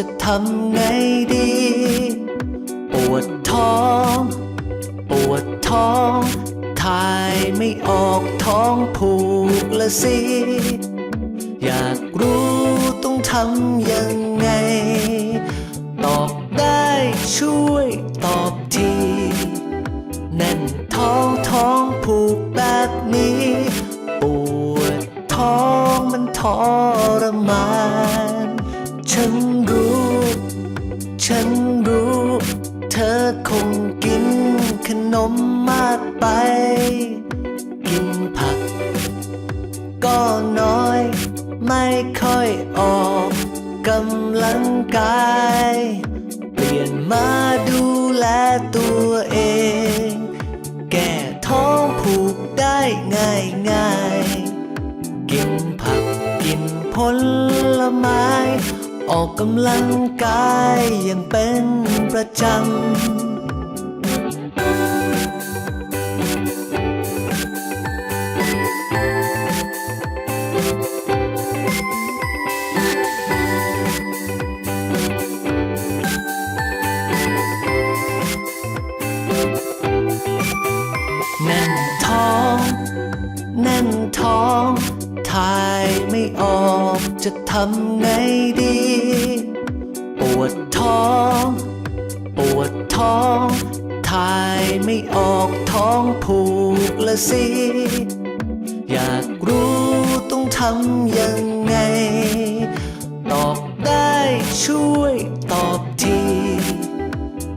จะทำไงดี ปวดท้อง ปวดท้องถ่ายไม่ออกท้องผูกละสิ อยากรู้ต้องทำยังไง ตอบได้ช่วยตอบทีแน่นท้องท้องผูกแบบนี้ ปวดท้องมันทรมาน ฉันรู้ ฉันรู้ เธอคงกินขนมมากไป กินผัก ก็น้อย ไม่ค่อยออกกำลังกาย เปลี่ยนมาดูแลตัวเอง แก้ท้องผูกได้ง่ายง่ายกินผักกินผลไม้ ออกกำลังกายอย่างเป็นประจำแน่นท้อง แน่นท้องายไม่ออกจะทำไงดี ปวดท้อง ปวดท้องถ่ายไม่ออกท้องผูกละสิ อยากรู้ต้องทำยังไง ตอบได้ช่วยตอบที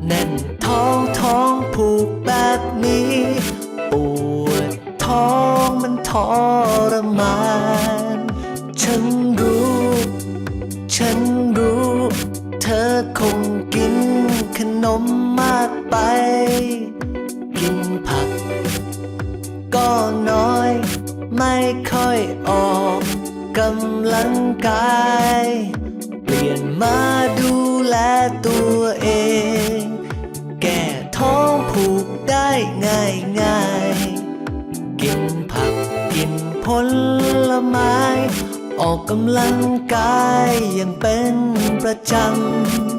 แน่นท้องท้องผูกแบบนี้ ปวดท้องมันทรม ขนมมากไป กินผัก ก็น้อย ไม่ค่อยออกกำลังกาย เปลี่ยนมาดูแลตัวเอง แก้ท้องผูกได้ง่ายง่ายกินผักกินผลไม้ ออกกำลังกายอย่างเป็นประจำ